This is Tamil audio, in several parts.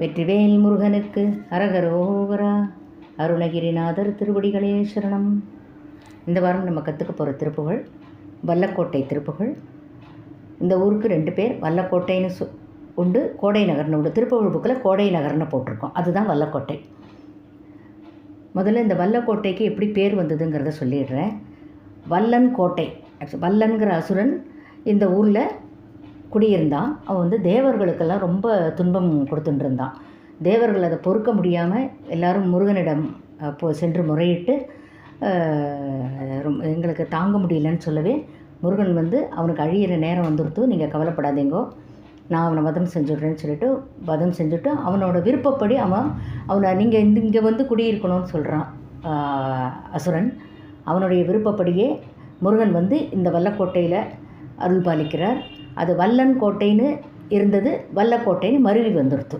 வெற்றிவேல் முருகனுக்கு அரகரோகரா அருணகிரிநாதர் திருவடிகளே சரணம். இந்த வாரம் நம்ம கற்றுக்க போகிற திருப்புகழ் வல்லக்கோட்டை திருப்புகழ் இந்த ஊருக்கு ரெண்டு பேர் வல்லக்கோட்டைன்னு சொ உண்டு கோடை நகர்னு உண்டு. திருப்புகழ் புக்கில் கோடை நகர்னு போட்டிருக்கோம். அதுதான் வல்லக்கோட்டை. முதல்ல இந்த வல்லக்கோட்டைக்கு எப்படி பேர் வந்ததுங்கிறத சொல்லிடுறேன். வல்லன் கோட்டை வல்லன்கிற அசுரன் இந்த ஊரில் குடியிருந்தான் அவன் வந்து தேவர்களுக்கெல்லாம் ரொம்ப துன்பம் கொடுத்துட்டு இருந்தான் தேவர்கள் அதை பொறுக்க முடியாமல் எல்லாரும் முருகனிடம் போ சென்று முறையிட்டு ரொம்ப எங்களுக்கு தாங்க முடியலன்னு சொல்லவே முருகன் வந்து அவனுக்கு அழியிற நேரம் வந்துடுத்து நீங்கள் கவலைப்படாதீங்கோ நான் அவனை வதம் செஞ்சுடுறேன்னு சொல்லிட்டு வதம் செஞ்சுட்டு அவனோட விருப்பப்படி அவன் அவனை நீங்கள் இந்த இங்கே வந்து குடியிருக்கணும்னு சொல்கிறான் அசுரன். அவனுடைய விருப்பப்படியே முருகன் வந்து இந்த வல்லக்கோட்டையில் அருள் பாலிக்கிறார் அது வல்லன் கோட்டைன்னு இருந்தது. வல்லக்கோட்டைன்னு மருவி வந்துடுத்து.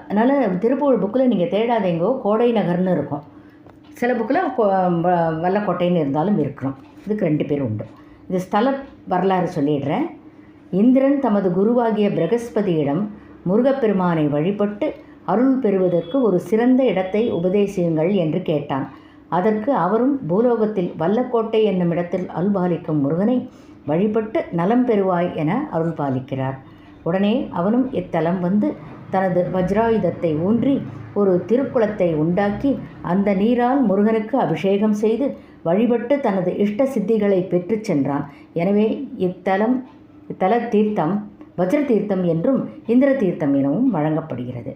அதனால் திருப்பூர் புக்கில் நீங்கள் தேடாதீங்கோ கோடை நகர்னு இருக்கும். சில புக்கில் வல்லக்கோட்டைன்னு இருந்தாலும் இருக்கிறோம். இதுக்கு ரெண்டு பேர் உண்டு. இது ஸ்தல வரலாறு சொல்லிடுறேன். இந்திரன் தமது குருவாகிய பிரகஸ்பதியிடம் முருகப்பெருமானை வழிபட்டு அருள் பெறுவதற்கு ஒரு சிறந்த இடத்தை உபதேசியுங்கள் என்று கேட்டான். அதற்கு அவரும் பூலோகத்தில் வல்லக்கோட்டை என்னும் இடத்தில் அல்பாலிக்கும் முருகனை வழிபட்டு நலம் பெறுவாய் என அருள் பாலிக்கிறார் உடனே அவனும் இத்தலம் வந்து தனது வஜ்ராயுதத்தை ஊன்றி ஒரு திருக்குளத்தை உண்டாக்கி அந்த நீரால் முருகனுக்கு அபிஷேகம் செய்து வழிபட்டு தனது இஷ்ட சித்திகளை பெற்றுச் சென்றான். எனவே இத்தலம் இத்தல தீர்த்தம் வஜ்ர தீர்த்தம் என்றும் இந்திர தீர்த்தம் எனவும் வழங்கப்படுகிறது.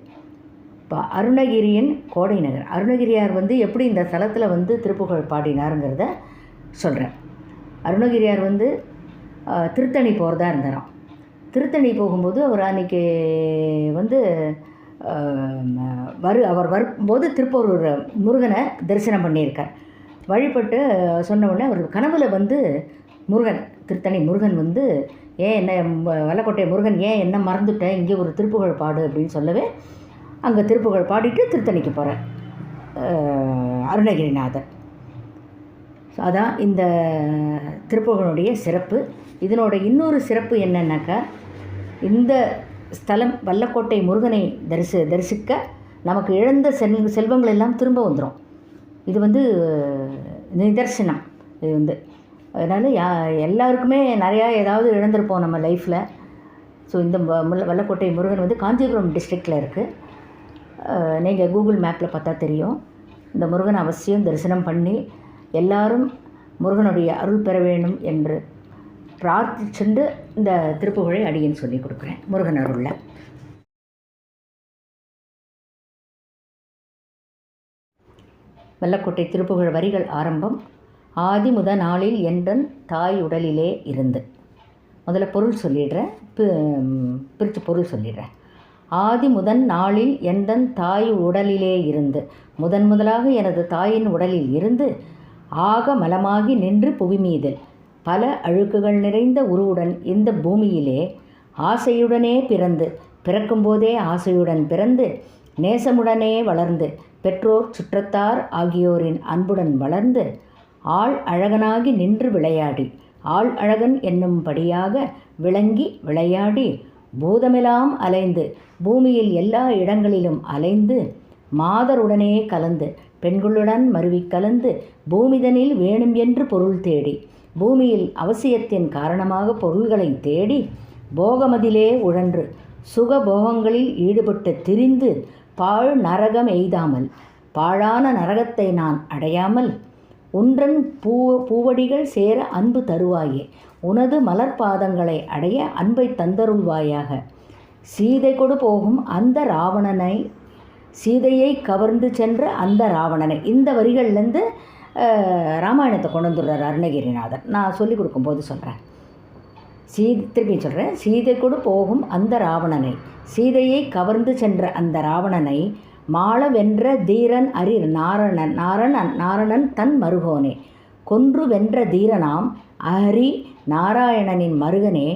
இப்போ அருணகிரியின் கோடை நகர். அருணகிரியார் வந்து எப்படி இந்த ஸ்தலத்தில் வந்து திருப்புகழ் பாடினாருங்கிறத சொல்கிறேன் அருணகிரியார் வந்து திருத்தணி போகிறதா இருந்தாராம். திருத்தணி போகும்போது அவர் அன்றைக்கி வந்து வரு அவர் வரும்போது திருப்பூர் முருகனை தரிசனம் பண்ணியிருக்கார். வழிபட்டு சொன்ன உடனே அவர் கனவுல வந்து முருகன் திருத்தணி முருகன் வந்து ஏன் என்ன வல்லக்கோட்டை முருகன் ஏன் என்ன மறந்துட்டேன் இங்கே ஒரு திருப்புகழ் பாடு அப்படின்னு சொல்லவே அங்கே திருப்புகழ் பாடிட்டு திருத்தணிக்கு போகிறார் அருணகிரிநாதர். ஸோ அதான் இந்த திருப்புகழுடைய சிறப்பு. இதனோட இன்னொரு சிறப்பு என்னன்னாக்கா இந்த ஸ்தலம் வல்லக்கோட்டை முருகனை தரிசி தரிசிக்க நமக்கு இழந்த செல் செல்வங்கள் எல்லாம் திரும்ப வந்துடும் இது வந்து நிதர்சனம். இது வந்து அதனால் யா எல்லாருக்குமே நிறையா ஏதாவது இழந்திருப்போம் நம்ம லைஃப்பில் ஸோ இந்த வல்லக்கோட்டை முருகன் வந்து காஞ்சிபுரம் டிஸ்ட்ரிக்டில் இருக்குது நீங்கள் கூகுள் மேப்பில் பார்த்தா தெரியும். இந்த முருகன் அவசியம் தரிசனம் பண்ணி எல்லாரும் முருகனுடைய அருள் பெற வேண்டும் என்று பிரார்த்திச்சுண்டு இந்த திருப்புகழை அடியேன் சொல்லி கொடுக்குறேன். முருகன் அருளில். வெள்ளக்கோட்டை திருப்புகழ் வரிகள் ஆரம்பம். ஆதி முத நாளில் என்றன் தாய் உடலிலே இருந்து. முதல்ல பொருள் சொல்லிடுறேன். பிரித்து பொருள் சொல்லிடுறேன். ஆதி முதன் நாளில் எந்தன் தாய் உடலிலே இருந்து. முதன் முதலாக எனது தாயின் உடலில் இருந்து ஆக மலமாகி நின்று புவி மீதில். பல அழுக்குகள் நிறைந்த உருவுடன் இந்த பூமியிலே ஆசையுடனே பிறந்து பிறக்கும்போதே ஆசையுடன் பிறந்து நேசமுடனே வளர்ந்து பெற்றோர் சுற்றத்தார் ஆகியோரின் அன்புடன் வளர்ந்து ஆள் அழகனாகி நின்று விளையாடி ஆள் அழகன் என்னும்படியாக விளங்கி விளையாடி பூதமெல்லாம் அலைந்து பூமியில் எல்லா இடங்களிலும் அலைந்து மாதருடனே கலந்து பெண்களுடன் மருவி கலந்து பூமிதனில் வேணும் என்று பொருள் தேடி பூமியில் அவசியத்தின் காரணமாக பொருள்களை தேடி போகமதிலே உழன்று சுகபோகங்களில் ஈடுபட்டு திரிந்து பாழ் நரகம் எய்தாமல் பாழான நரகத்தை நான் அடையாமல் ஒன்றன் பூ பூவடிகள் சேர அன்பு தருவாயே உனது மலர்பாதங்களை அடைய அன்பை தந்தருள்வாயாக. சீதை கொடு போகும் அந்த ராவணனை சீதையை கவர்ந்து சென்ற அந்த ராவணனை. இந்த வரிகள்லேருந்து ராமாயணத்தை கொண்டு வந்துடுறார் அருணகிரிநாதர். நான் சொல்லிக் கொடுக்கும்போது சொல்கிறேன் சீ திருப்பி சொல்கிறேன் சீதை கூட போகும் அந்த ராவணனை சீதையை கவர்ந்து சென்ற அந்த ராவணனை மாள வென்ற தீரன் அரி நாரணன் நாரணன் நாரணன் தன் மருகோனே கொன்று வென்ற தீரனாம் அரி நாராயணனின் மருகனே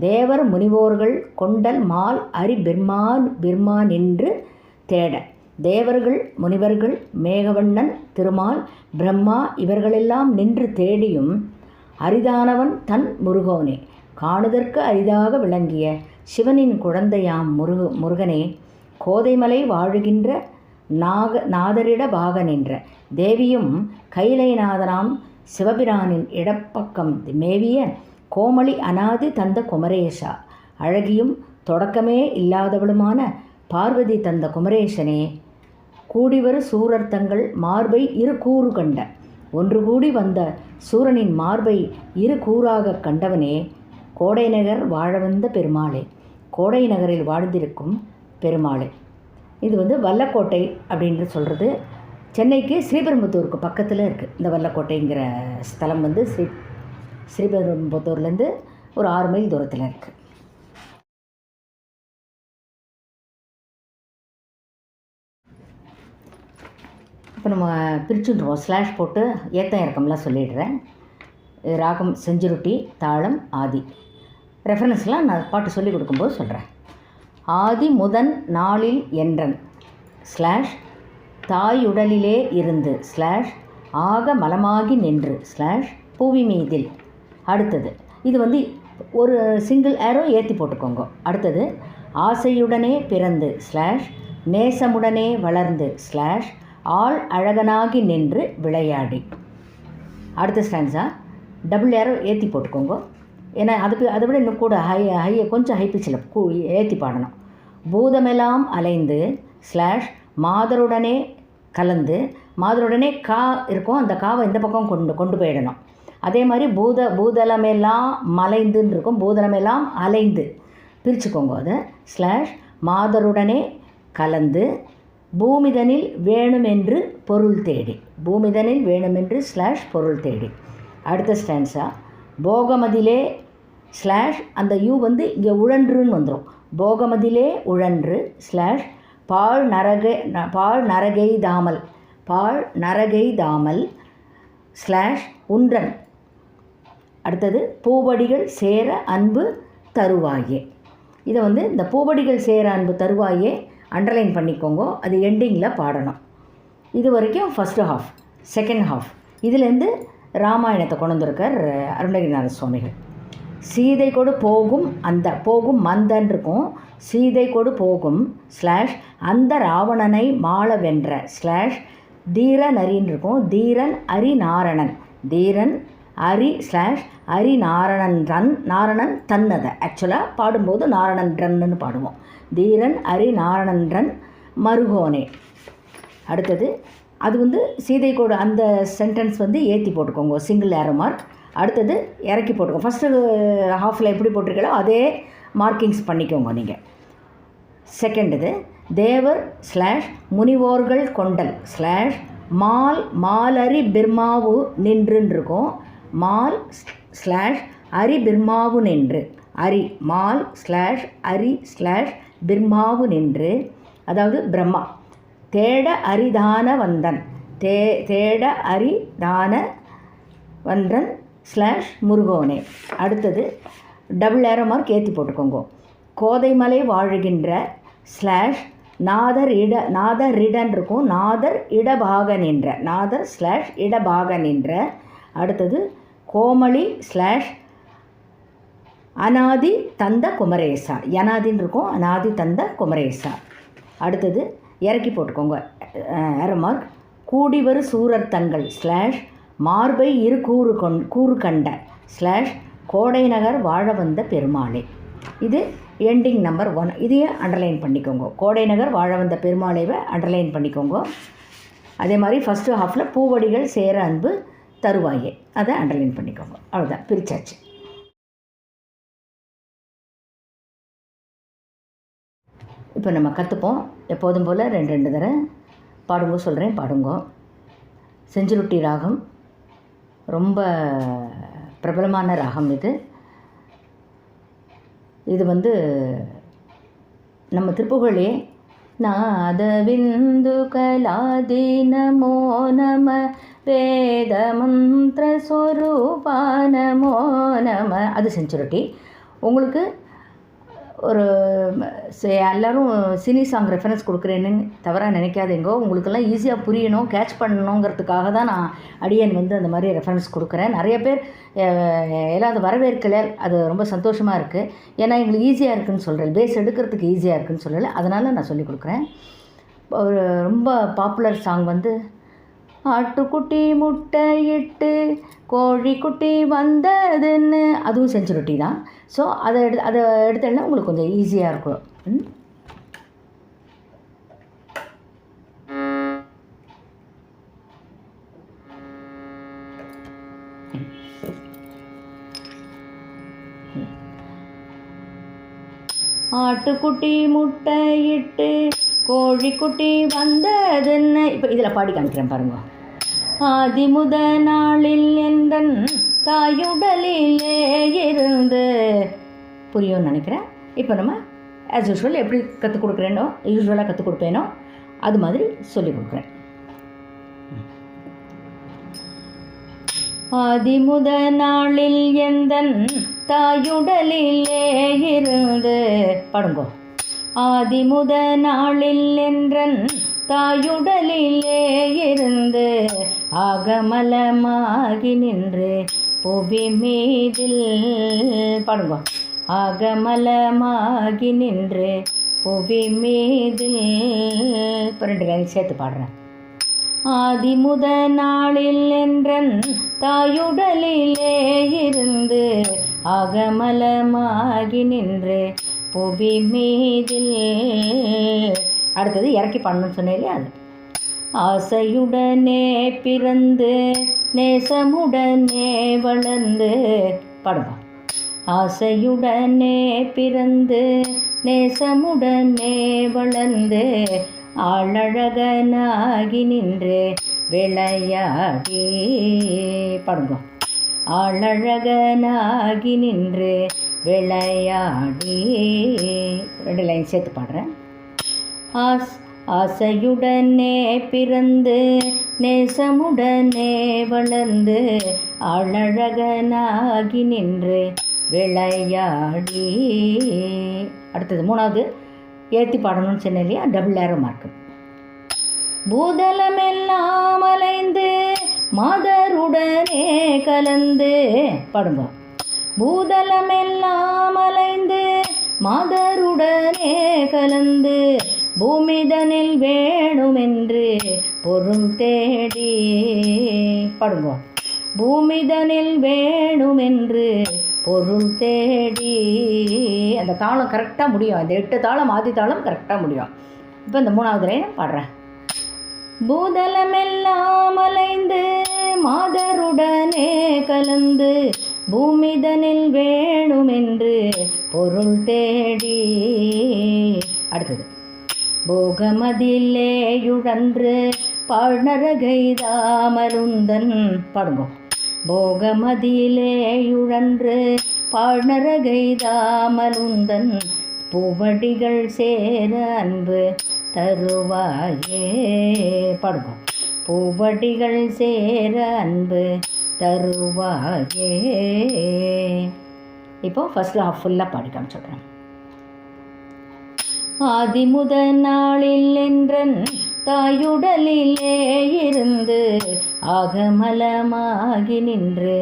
தேவர் முனிவோர்கள் கொண்டல் மால் அரி பிர்மான் பிர்மா நின்று தேட. தேவர்கள் முனிவர்கள் மேகவண்ணன் திருமால் பிரம்மா இவர்களெல்லாம் நின்று தேடியும் அரிதானவன் தன் முருகோனே. காணுதற்கு அரிதாக விளங்கிய சிவனின் குழந்தையாம் முருகு முருகனே கோதைமலை வாழுகின்ற நாக நாதரிட பாக நின்ற தேவியும் கைலைநாதனாம் சிவபிரானின் இடப்பக்கம் மேவிய கோமளி அனாதி தந்த குமரேஷா அழகியும் தொடக்கமே இல்லாதவளுமான பார்வதி தந்த குமரேசனே கூடிவரு சூரர் தங்கள் மார்பை இரு கூறு கண்ட. ஒன்று கூடி வந்த சூரனின் மார்பை இரு கூறாகக் கண்டவனே கோடைநகர் வாழ வந்த பெருமாளே. கோடை நகரில் வாழ்ந்திருக்கும் பெருமாளே. இது வந்து வல்லக்கோட்டை அப்படின்னு சொல்கிறது சென்னைக்கு ஸ்ரீபெரும்புத்தூருக்கு பக்கத்தில் இருக்குது இந்த வல்லக்கோட்டைங்கிற ஸ்தலம் வந்து ஸ்ரீ ஸ்ரீபெரும்புத்தூர்லேருந்து ஒரு ஆறு மைல் தூரத்தில் இருக்குது இப்போ நம்ம பிரிச்சுட்டுருவோம். ஸ்லாஷ் போட்டு ஏத்தம் இறக்கம்லாம் சொல்லிடுறேன். ராகம் செஞ்சுருட்டி தாளம் ஆதி. ரெஃபரன்ஸ்லாம் நான் பாட்டு சொல்லி கொடுக்கும்போது சொல்கிறேன் ஆதி முதன் நாளில் என்றன். ஸ்லாஷ் தாயுடலிலே இருந்து. ஸ்லாஷ் ஆக மலமாகி நின்று. ஸ்லாஷ் புவி மீதில். அடுத்தது. இது வந்து ஒரு சிங்கிள் ஏரோ ஏற்றி போட்டுக்கோங்க. அடுத்தது ஆசையுடனே பிறந்து. ஸ்லாஷ் நேசமுடனே வளர்ந்து. ஸ்லாஷ் ஆள் அழகனாகி நின்று விளையாடி. அடுத்த ஸ்டான்ஸா டபுள் ஏரோ ஏற்றி போட்டுக்கோங்க. ஏன்னா அதுக்கு அதை விட இன்னும் கூட ஹை ஹையை கொஞ்சம் ஹை பிச்சில் கூ ஏற்றி பாடணும். பூதமெல்லாம் அலைந்து ஸ்லாஷ் மாதருடனே கலந்து மாதருடனே கா இருக்கும். அந்த காவை இந்த பக்கம் கொண்டு கொண்டு போயிடணும். அதே மாதிரி பூத பூதலமெல்லாம் மலைந்துன்னு இருக்கும். பூதலமெல்லாம் அலைந்து. பிரிச்சுக்கோங்க அதை. ஸ்லாஷ் மாதருடனே கலந்து பூமிதனில் வேணுமென்று பொருள் தேடி. பூமிதனில் வேணுமென்று ஸ்லாஷ் பொருள் தேடி. அடுத்த ஸ்டான்ஸா போகமதிலே ஸ்லாஷ் அந்த யூ வந்து இங்கே உழன்றுன்னு வந்துடும் போகமதிலே உழன்று ஸ்லாஷ் பாழ் நரகை பாழ் நரகை தாமல். பால் பாழ் தாமல் ஸ்லாஷ் உன்றன். அடுத்தது பூவடிகள் சேர அன்பு தருவாயே. இதை வந்து இந்த பூவடிகள் சேர அன்பு தருவாயே அண்டர்லைன் பண்ணிக்கோங்க அது எண்டிங்கில் பாடணும். இது வரைக்கும் ஃபஸ்ட்டு ஹாஃப் செகண்ட் ஹாஃப் இதுலேருந்து ராமாயணத்தை கொண்டு வந்திருக்கார் அருணகிரிநாத சுவாமிகள். சீதை கொடு போகும் அந்த போகும் மந்தன் இருக்கும் சீதை கொடு போகும் ஸ்லாஷ் அந்த ராவணனை மாள வென்ற ஸ்லாஷ் தீரன் அரின்னு இருக்கும் தீரன் அரி நாரணன் தீரன் அரி ஸ்லாஷ் அரி நாரணன் ரன் நாரணன் தன்னதை ஆக்சுவலாக பாடும்போது நாரணன் ரன்னு பாடுவோம். தீரன் அரி நாரணன் ரன் மருகோனே. அடுத்தது அது வந்து சீதை கோடு அந்த சென்டென்ஸ் வந்து ஏற்றி போட்டுக்கோங்க. சிங்கிள் ஏரோ மார்க் அடுத்தது இறக்கி போட்டுக்கோங்க. ஃபஸ்ட்டு ஹாஃபில் எப்படி போட்டிருக்கீங்களோ அதே மார்க்கிங்ஸ் பண்ணிக்கோங்க நீங்கள் செகண்ட் இது தேவர் ஸ்லாஷ் முனிவோர்கள் கொண்டல். ஸ்லாஷ் மால் மாலரி பிர்மாவு நின்றுன்னு இருக்கும். மால் ஸ்லாஷ் அரி பிர்மாவு நின்று அரி மால் ஸ்லாஷ் அரி ஸ்லாஷ் பிர்மாவு நின்று அதாவது பிரம்மா. தேட அரிதான வந்தன். தே தேட அரிதான வந்தன் ஸ்லாஷ் முருகோனே. அடுத்தது டபுள் ஏரோ மார்க் ஏற்றி போட்டுக்கோங்க. கோதைமலை வாழுகின்ற ஸ்லாஷ் நாதர் இட நாதர் ரிடன் இருக்கும் நாதர் இடபாக நின்ற நாதர் ஸ்லாஷ் இடபாக நின்ற அடுத்தது கோமளி ஸ்லாஷ் அனாதி தந்த குமரேசா. யனாதின்னு இருக்கும். அனாதி தந்த குமரேசா. அடுத்தது இறக்கி போட்டுக்கோங்க. ஏரமார்க் கூடிவரு சூரர் தங்கள் ஸ்லாஷ் மார்பை இரு கூறு கொண் கூறு கண்ட ஸ்லாஷ் கோடை நகர் வாழ வந்த பெருமாளே. இது எண்டிங் நம்பர் ஒன் இதையே அண்டர்லைன் பண்ணிக்கோங்க. கோடை நகர் வாழ வந்த பெருமாளேவை அண்டர்லைன் பண்ணிக்கோங்க. அதே மாதிரி ஃபஸ்ட்டு ஹாஃபில் பூவடிகள் சேர அன்பு தருவாயே. அதை அண்டர்லைன் பண்ணிக்கோங்க. அவ்வளோதான் பிரிச்சாச்சு. இப்போ நம்ம கற்றுப்போம் எப்போதும் போல் ரெண்டு ரெண்டு தடவை பாடுங்க சொல்கிறேன் பாடுங்க. செஞ்சுருட்டி ராகம். ரொம்ப பிரபலமான ராகம் இது. இது வந்து நம்ம திருப்புகழே நாதவிந்து கலாதி நமோ நம வேத ஸ்வரூபா நமோ நம அது செஞ்சுருட்டி உங்களுக்கு ஒரு எல்லோரும் சினி சாங் ரெஃபரன்ஸ் கொடுக்குறேன்னு தவறாக நினைக்காதீங்கோ. உங்களுக்கெல்லாம் ஈஸியாக புரியணும் கேட்ச் பண்ணணுங்கிறதுக்காக தான் நான் அடியன் வந்து அந்த மாதிரி ரெஃபரன்ஸ் கொடுக்குறேன். நிறைய பேர் எல்லாம் அது வரவேற்கலை அது ரொம்ப சந்தோஷமாக இருக்குது ஏன்னா எங்களுக்கு ஈஸியாக இருக்குன்னு சொல்கிறேன் பேஸ் எடுக்கிறதுக்கு ஈஸியாக இருக்குன்னு சொல்லலை. அதனால் நான் சொல்லிக் கொடுக்குறேன். ஒரு ரொம்ப பாப்புலர் சாங் வந்து ஆட்டுக்குட்டி முட்டையிட்டு கோழிக்குட்டி வந்ததுன்னு அதுவும் செஞ்சு ரொட்டி தான் ஸோ அதை எடு அதை எடுத்தேன்னா உங்களுக்கு கொஞ்சம் ஈஸியாக இருக்கும். ம்? ஆட்டுக்குட்டி முட்டையிட்டு கோழிக்குட்டி வந்ததுன்னு இப்போ இதில் பாடி காமிக்கிறேன் பாருங்க. ஆதி முத நாளில் என்றன் தாயுடலிலே இருந்து. புரியும்னு நினைக்கிறேன். இப்போ நம்ம ஆஸ் யூஷுவல் எப்படி கற்றுக் கொடுக்குறேனோ யூஸ்வலாக கற்றுக் கொடுப்பேனோ அது மாதிரி சொல்லி கொடுக்குறேன். ஆதிமுத நாளில் எந்தன் தாயுடலிலே இருந்து. படுங்கோ. ஆதிமுத நாளில் என்றன் தாயுடலிலே இருந்து ஆகமலமாகி நின்று புவி மீதில். பாடுங்க. ஆகமலமாகி நின்று புவி மீதில். இப்போ ரெண்டு லைன் சேர்த்து பாடுறேன். ஆதிமுத நாளில் என்றன் தாயுடலிலே இருந்து அகமலமாகி நின்று புவி மீதில். அடுத்தது இறக்கி பண்ணணும்னு சொன்னேன் இல்லையா? அது ஆசையுடனே பிறந்து நேசமுடனே வளர்ந்து பாடுங்க. ஆசையுடனே பிறந்து நேசமுடனே வளர்ந்து ஆளழகனாகி நின்று விளையாடி பாடுங்க. ஆளழகனாகி நின்று விளையாடி ரெண்டு லைன் சேர்த்து பாடுறேன். ஆஸ் ஆசையுடனே பிறந்து நேசமுடனே வளர்ந்து அழகனாகி நின்று விளையாடி. அடுத்தது மூணாவது. ஏற்றி பாடணும்னு சொன்னேன் இல்லையா? டபுள் ஏரோ மார்க்கு பூதலமெல்லாம் அலைந்து மாதருடனே கலந்து. பாடுங்க. பூதலமெல்லாம் அலைந்து மாதருடனே கலந்து பூமிதனில் வேணுமென்று பொருள் தேடி பாடுங்க. பூமிதனில் வேணுமென்று பொருள் தேடி அந்த தாளம் கரெக்டாக முடியும். அந்த எட்டு தாளம் ஆதி தாளம் கரெக்டாக முடியும். இப்போ இந்த மூணாவது லைன் பாடுறேன். பூதலமெல்லாம் அலைந்து மாதருடனே கலந்து பூமிதனில் வேணுமென்று பொருள் தேடி. அடுத்தது. போகமதிலேயுழன்று பாழ்நரகைதாமருந்தன். பாடுங்க. போகமதிலேயுழன்று பாழ்நரகைதாமருந்தன். பூவடிகள் சேர அன்பு தருவாயே. பாடுங்க. பூவடிகள் சேர அன்பு தருவாயே. இப்போ ஃபஸ்ட்டு ஹாஃப் ஃபுல்லாக பாடி காமிச்சுட்றேன் ஆதிமுத நாளில் என்றன் தாயுடலிலே இருந்து ஆகமலமாகி நின்று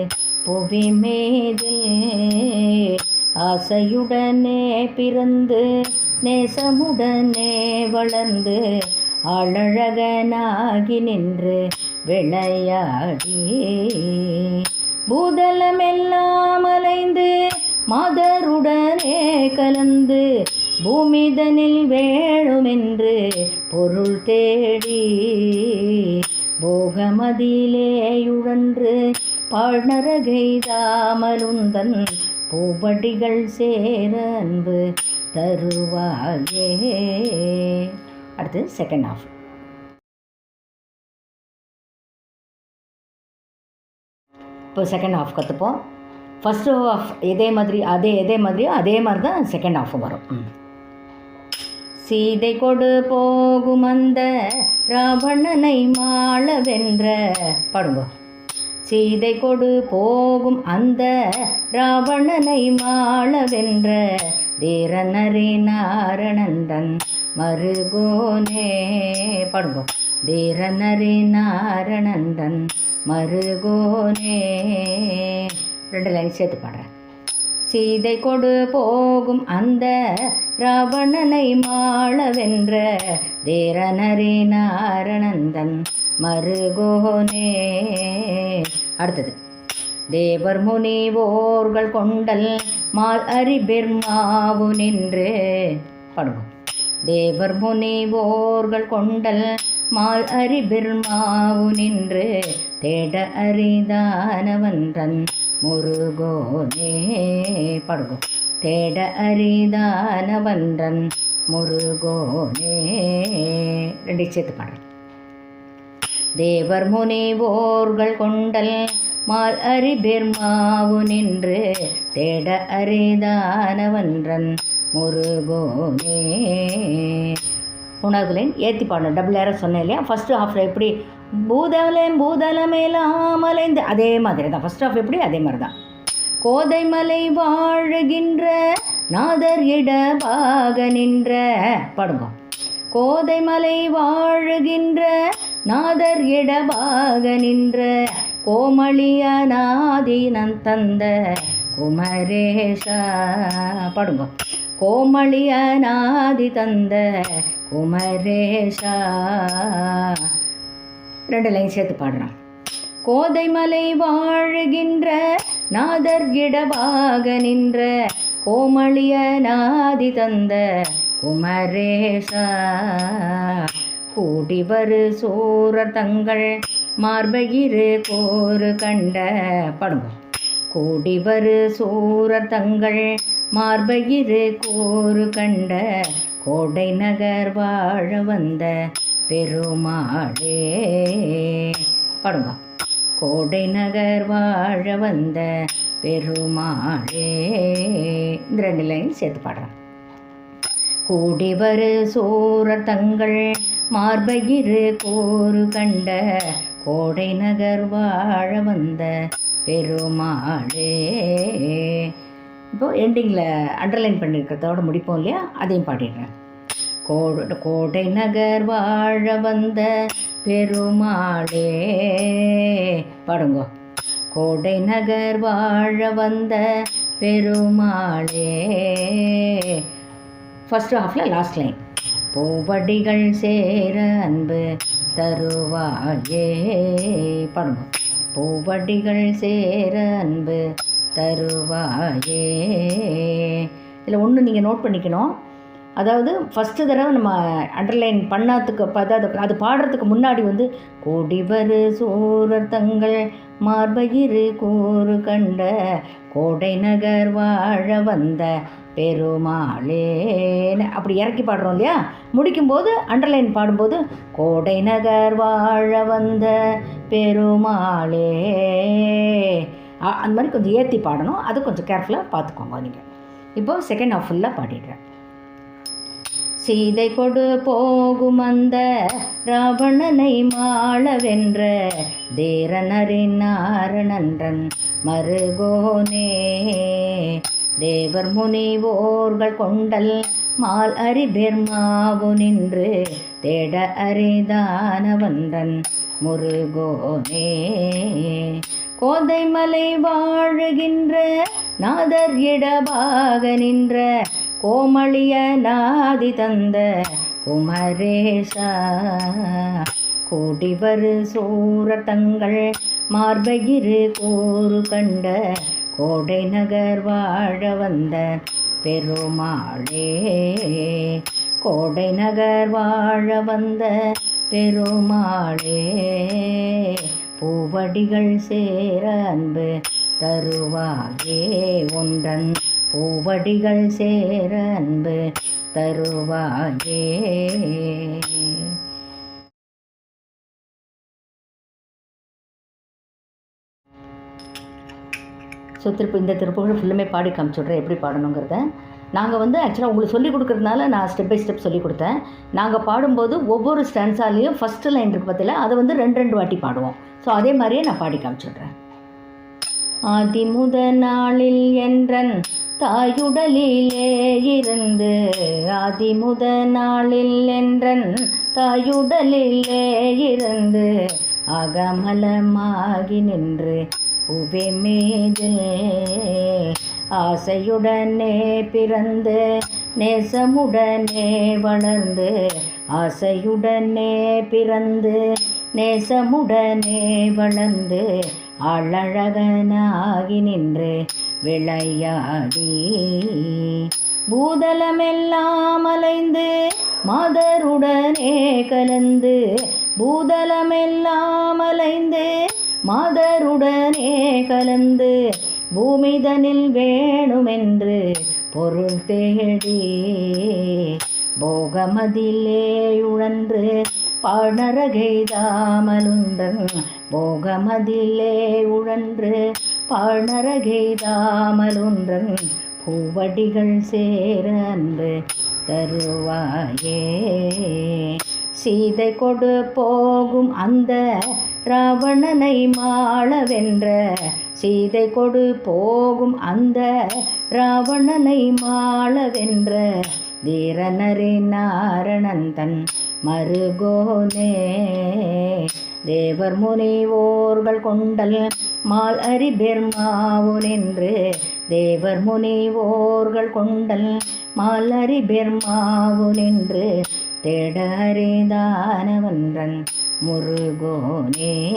புவி மேதில் ஆசையுடனே பிறந்து நேசமுடனே வளர்ந்து ஆளழகனாகி நின்று விளையாடி பூதலமெல்லாம் அலைந்து மாதருடனே கலந்து பூமிதனில் வேணுமென்று பொருள் தேடி போகமதியிலேயுழன்று பாழ்நரகைதாமருந்தன் பூபடிகள் சேர அன்பு தருவாயே. அடுத்து செகண்ட் ஹாஃப் இப்போ செகண்ட் ஹாஃப் கற்றுப்போம் ஃபஸ்ட்டு ஹாஃப் இதே மாதிரி அதே இதே மாதிரியோ அதே மாதிரி தான் செகண்ட் ஹாஃபும் வரும். ம். சீதை கொடு போகும் அந்த ராவணனை மாள வென்ற பாடுங்க. சீதை கொடு போகும் அந்த ராவணனை மாள வென்ற தீரநரி நாரணந்தன் மருகோனே பாடுங்க. தீரநரி நாரணந்தன் மருகோனே. ரெண்டு லைன் சேர்த்து பாடுறேன். சீதை கொடு போகும் அந்த ராவணனை மாளவென்ற தேரநரி நாரணந்தன் மருகோனே. அடுத்தது. தேவர் முனிவோர்கள் கொண்டல் மால் அறிபெர்மாவு நின்று பாடுவோம். தேவர் முனிவோர்கள் கொண்டல் மால் அறிபெர்மாவு நின்று தேட அரிதானவன்றன் முருகோனே படுகோ தேட அரிதானவன்றன் முருகோனே. ரெண்டு சேர்த்து பாடுறேன் தேவர் முனிவோர்கள் கொண்டல் மால் அரிபெர்மாவு நின்று தேட அரிதானவன்றன் முருகோனே. மூணாவது ஏற்றி பாடணும். டபுள் ஏற சொன்னேன் இல்லையா? ஃபஸ்ட்டு ஹாஃபில் எப்படி பூதலம் பூதலமேலாமலைந்து அதே மாதிரி தான் ஃபஸ்ட் ஆஃப் எப்படி? அதே மாதிரி தான் கோதைமலை வாழுகின்ற நாதர் இடபாக நின்ற. பாடுங்க. கோதைமலை வாழுகின்ற நாதர் இடபாக நின்ற. கோமளியநாதினன் தந்த குமரேஷா. பாடுங்க. கோமளியநாதி தந்த குமரேஷா. ரெண்டு லைன் சேர்த்து பாடுறான். கோதைமலை வாழுகின்ற நாதர் கிடவாக நின்ற கோமளிய நாதி தந்த குமரேசா. கூடிவரு சோரர் தங்கள் மார்பகிரு கோரு கண்ட படுங்க. கூடிவரு சோரர் தங்கள் மார்பகிரு கோரு கண்ட கோடை நகர் வாழ வந்த பெருமாளே. பாடுங்க. கோடை நகர் வாழ வந்த பெருமாளே. இந்த ரெண்டு லைன் சேர்த்து பாடுறேன். கூடி வரு சோரர் தங்கள் மார்பகிரு கோரு கண்ட கோடை நகர் வாழ வந்த பெருமாளே. இப்போ எண்டிங்கில் அண்டர்லைன் பண்ணியிருக்கிறதோட முடிப்போம் இல்லையா? அதையும் பாடிடுறேன். கோடை நகர் வாழ வந்த பெருமாளே. பாடுங்கோ. கோடை நகர் வாழ வந்த பெருமாளே. ஃபஸ்ட் ஹாஃபில் லாஸ்ட் லைன் பூவடிகள் சேர அன்பு தருவாயே. பாடுங்க. பூவடிகள் சேர அன்பு தருவாயே. இதில் ஒன்று நீங்கள் நோட் பண்ணிக்கணும். அதாவது ஃபஸ்ட்டு தடவை நம்ம அண்டர்லைன் பண்ணாததுக்கு அதாவது அது பாடுறதுக்கு முன்னாடி வந்து கோடிவரு சோரர் தங்கள் மார்பகிரு கூறு கண்ட கோடை நகர் வாழ வந்த பெருமாளேன்னு அப்படி இறக்கி பாடுறோம் இல்லையா? முடிக்கும்போது அண்டர்லைன் பாடும்போது கோடை நகர் வாழ வந்த பெருமாளே. அந்த மாதிரி கொஞ்சம் ஏற்றி பாடணும். அது கொஞ்சம் கேர்ஃபுல்லாக பார்த்துக்கோங்க நீங்கள் இப்போ செகண்ட் ஹாஃப் ஃபுல்லாக பாடிடுறேன். சீதை கொடு போகும் அந்த ராவணனை மாளவென்ற தேரனரின் நாரணன்றன் மருகோனே. தேவர் முனிவோர்கள் கொண்டல் மால் அறிபெர்மாவு நின்று தேட அரிதானவன்றன் முருகோனே. கோதைமலை வாழுகின்ற நாதர் இடபாக நின்ற கோமளிய நாதி தந்த குமரேசா. கூடிவரு சூரர் தங்கள் மார்பகிரு கூறு கண்ட கோடை நகர் வாழ வந்த பெருமாளே. கோடை நகர் வாழ வந்த பெருமாளே பூவடிகள் சேர அன்பு தருவாயே ஒன்றன் பூவடிகள் சேர அன்பு தருவாயே. ஸோ திருப்பி இந்த திருப்புகள் ஃபுல்லுமே பாடி காமிச்சுட்றேன் எப்படி பாடணுங்கிறத. நாங்கள் வந்து ஆக்சுவலாக உங்களுக்கு சொல்லிக் கொடுக்குறதுனால நான் ஸ்டெப் பை ஸ்டெப் சொல்லி கொடுத்தேன். நாங்கள் பாடும்போது ஒவ்வொரு ஸ்டான்ஸாலேயும் ஃபஸ்ட்டு லைன் இருக்கு பார்த்தீங்களா அதை வந்து ரெண்டு ரெண்டு வாட்டி பாடுவோம். ஸோ அதே மாதிரியே நான் பாடி காமிச்சுட்றேன் ஆதிமுத நாளில் என்றன் தாயுடலிலே இருந்து. ஆதிமுத நாளில் என்றன் தாயுடலிலே இருந்து. அகமலமாகி நின்று புவி மீதில் ஆசையுடனே பிறந்து நேசமுடனே வளர்ந்து. ஆசையுடனே பிறந்து நேசமுடனே வளர்ந்து. அழகனாகி நின்று விளையாடி. பூதலமெல்லாம் அலைந்து மாதருடனே கலந்து பூதலமெல்லாம் அலைந்து மாதருடனே கலந்து பூமிதனில் வேணுமென்று பொருள் தேடி. போகமதிலே உழன்று பாழ்நரகைதாமலுந்தன் போகமதிலே உழன்று பாழ்நரகைதாமலுன்றன் பூவடிகள் சேர அன்பு தருவாயே. சீதை கொடு போகும் அந்த ராவணனை மாளவென்ற சீதை கொடு போகும் அந்த ராவணனை மாளவென்ற தீரனரே நாரணன் தன் மருகோனே தேவர் முனைவோர்கள் கொண்டல் மால் அறிபெர்மாவோன் என்று தேவர் முனைவோர்கள் கொண்டல் மால் அறிபெர்மாவோன் என்று தேடறிதானவன்றன் முருகோனே.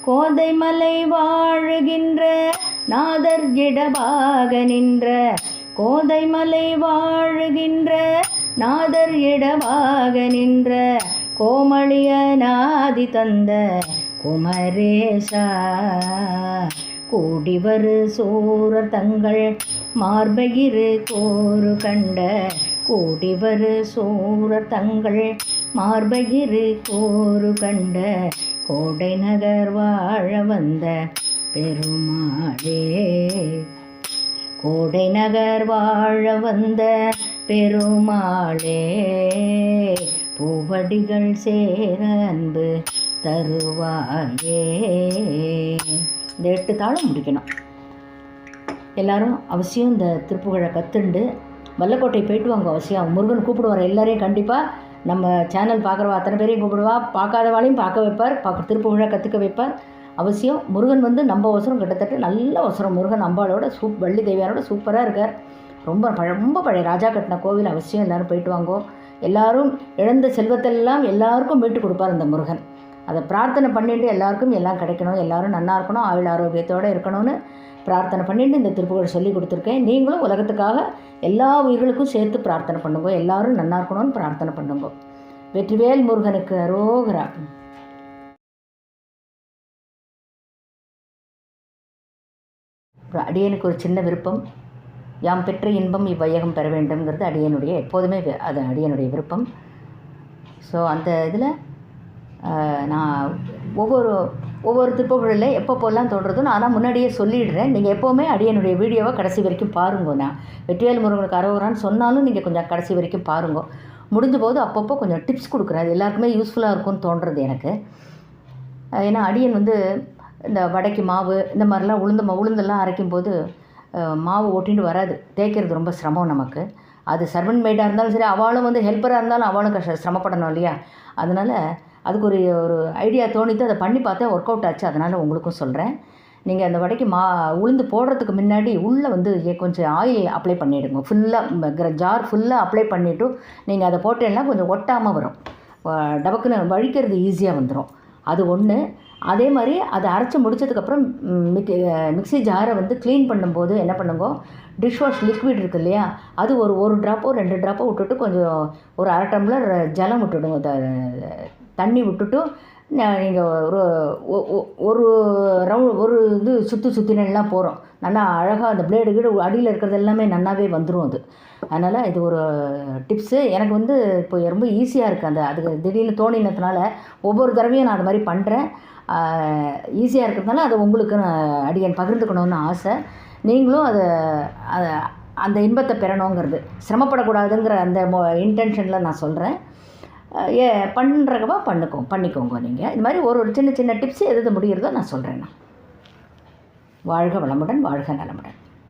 கோதை மலை வாழுகின்ற நாதர் இடபாக நின்ற. கோதை மலை வாழுகின்ற நாதர் இடமாக நின்ற கோமளிய நாதி தந்த குமரேசா. கூடிவரு சூரர் தங்கள் மார்பகிரு கோரு கண்ட கூடிவரு சூரர் தங்கள் மார்பகிரு கோரு கண்ட கோடை நகர் வாழ வந்த பெருமாளே. கோடை நகர் வாழ வந்த பெருமாளே பூவடிகள் சேர அன்பு தருவாயே. இந்த எட்டு தாளம் முடிக்கணும். எல்லாரும் அவசியம் இந்த திருப்புகழை கற்றுண்டு வல்லக்கோட்டை போயிட்டு வாங்க அவசியம். முருகன் கூப்பிடுவார் எல்லாரையும் கண்டிப்பாக நம்ம சேனல் பார்க்குறவா அத்தனை பேரையும் கூப்பிடுவா. பார்க்காதவாளையும் பார்க்க வைப்பார். பார்க்க திருப்புகழை கற்றுக்க வைப்பார். அவசியம் முருகன் வந்து நம்ம அவசரம் கிட்டத்தட்ட நல்ல அவசரம். முருகன் அம்பாளோட சூப் வள்ளி தேவியாரோட சூப்பராக இருக்கார். ரொம்ப பழ ரொம்ப பழைய ராஜா கட்டின கோவில் அவசியம் எல்லோரும் போயிட்டு வாங்கோ. எல்லாரும் இழந்த செல்வத்தெல்லாம் எல்லாருக்கும் மீட்டு கொடுப்பார் இந்த முருகன். அதை பிரார்த்தனை பண்ணிட்டு எல்லாருக்கும் எல்லாம் கிடைக்கணும். எல்லாரும் நல்லா இருக்கணும் ஆயுள் ஆரோக்கியத்தோடு இருக்கணும்னு பிரார்த்தனை பண்ணிட்டு இந்த திருப்புகழ் சொல்லி கொடுத்துருக்கேன். நீங்களும் உலகத்துக்காக எல்லா உயிர்களுக்கும் சேர்த்து பிரார்த்தனை பண்ணுங்க. எல்லாரும் நல்லா இருக்கணும்னு பிரார்த்தனை பண்ணுங்க. வெற்றிவேல் முருகனுக்கு அரோகரா. அடியனுக்கு ஒரு சின்ன விருப்பம். யாம் பெற்ற இன்பம் இவ்வையகம் பெற வேண்டும்ங்கிறது அடியனுடைய எப்போதுமே அது அடியனுடைய விருப்பம். ஸோ அந்த இதில் நான் ஒவ்வொரு ஒவ்வொரு திருப்புகளில் எப்போ போடலாம் தோன்றதோ நான் ஆனால் முன்னாடியே சொல்லிடுறேன். நீங்கள் எப்போவுமே அடியனுடைய வீடியோவை கடைசி வரைக்கும் பாருங்க. நான் வெற்றிவேல் முருகனுக்கு அரோகரான்னு சொன்னாலும் நீங்கள் கொஞ்சம் கடைசி வரைக்கும் பாருங்க. முடிஞ்ச போது அப்பப்போ கொஞ்சம் டிப்ஸ் கொடுக்குறேன். அது எல்லாருக்குமே யூஸ்ஃபுல்லாக இருக்கும்னு தோன்றது எனக்கு. ஏன்னா அடியன் வந்து இந்த வடைக்கு மாவு இந்த மாதிரிலாம் உளுந்து உளுந்தெல்லாம் அரைக்கும் போது மாவு ஓட்டிட்டு வராது. தேய்க்கிறது ரொம்ப சிரமம் நமக்கு. அது சர்வன் மேடாக இருந்தாலும் சரி அவளும் வந்து ஹெல்ப்பராக இருந்தாலும் அவளும் கஷ்ட சிரமப்படணும் இல்லையா? அதனால் அதுக்கு ஒரு ஒரு ஐடியா தோணித்து அதை பண்ணி பார்த்தேன் ஒர்க் அவுட் ஆச்சு. அதனால் உங்களுக்கும் சொல்கிறேன் நீங்கள் அந்த வடைக்கு மா உளுந்து போடுறதுக்கு முன்னாடி உள்ளே வந்து கொஞ்சம் ஆயில் அப்ளை பண்ணிவிடுங்க ஃபுல்லாக ஜார் ஃபுல்லாக அப்ளை பண்ணிவிட்டு நீங்கள் அதை போட்டேன்னா கொஞ்சம் ஒட்டாமல் வரும். டபக்குன்னு வழிக்கிறது ஈஸியாக வந்துடும் அது ஒன்று அதே மாதிரி அதை அரைச்சி முடிச்சதுக்கப்புறம் ம், மிக் மிக்ஸி ஜாரை வந்து க்ளீன் பண்ணும்போது என்ன பண்ணுங்க டிஷ் வாஷ் லிக்விட் இருக்கு இல்லையா அது ஒரு ஒரு ட்ராப்போ ரெண்டு ட்ராப்போ விட்டுட்டு கொஞ்சம் ஒரு அரை டம்ளர் ஜலம் விட்டுடுங்க. த- தண்ணி விட்டுட்டு நீங்கள் ஒரு ஒரு ரவுண்ட் ஒரு இது சுற்றி சுற்றினெல்லாம் போகிறோம் நல்லா அழகாக அந்த பிளேடு கீடு அடியில் இருக்கிறது எல்லாமே நல்லாவே வந்துடும் அது. அதனால் இது ஒரு டிப்ஸு எனக்கு வந்து இப்போ ரொம்ப ஈஸியாக இருக்குது அந்த அதுக்கு திடீர்னு தோணினதுனால ஒவ்வொரு தடவையும் நான் அது மாதிரி பண்ணுறேன் ஈஸியாக இருக்கிறதுனால அதை உங்களுக்கு நான் அடியன் பகிர்ந்துக்கணும்னு ஆசை. நீங்களும் அதை அதை அந்த இன்பத்தை பெறணுங்கிறது. சிரமப்படக்கூடாதுங்கிற அந்த இன்டென்ஷனில் நான் சொல்கிறேன் ஏ பண்ணுறவா பண்ணுக்கோ பண்ணிக்கோங்க நீங்கள் இது மாதிரி ஒரு ஒரு சின்ன சின்ன டிப்ஸ் எது எது முடிகிறதோ நான் சொல்கிறேன் நான். வாழ்க வளமுடன் வாழ்க நலமுடன்.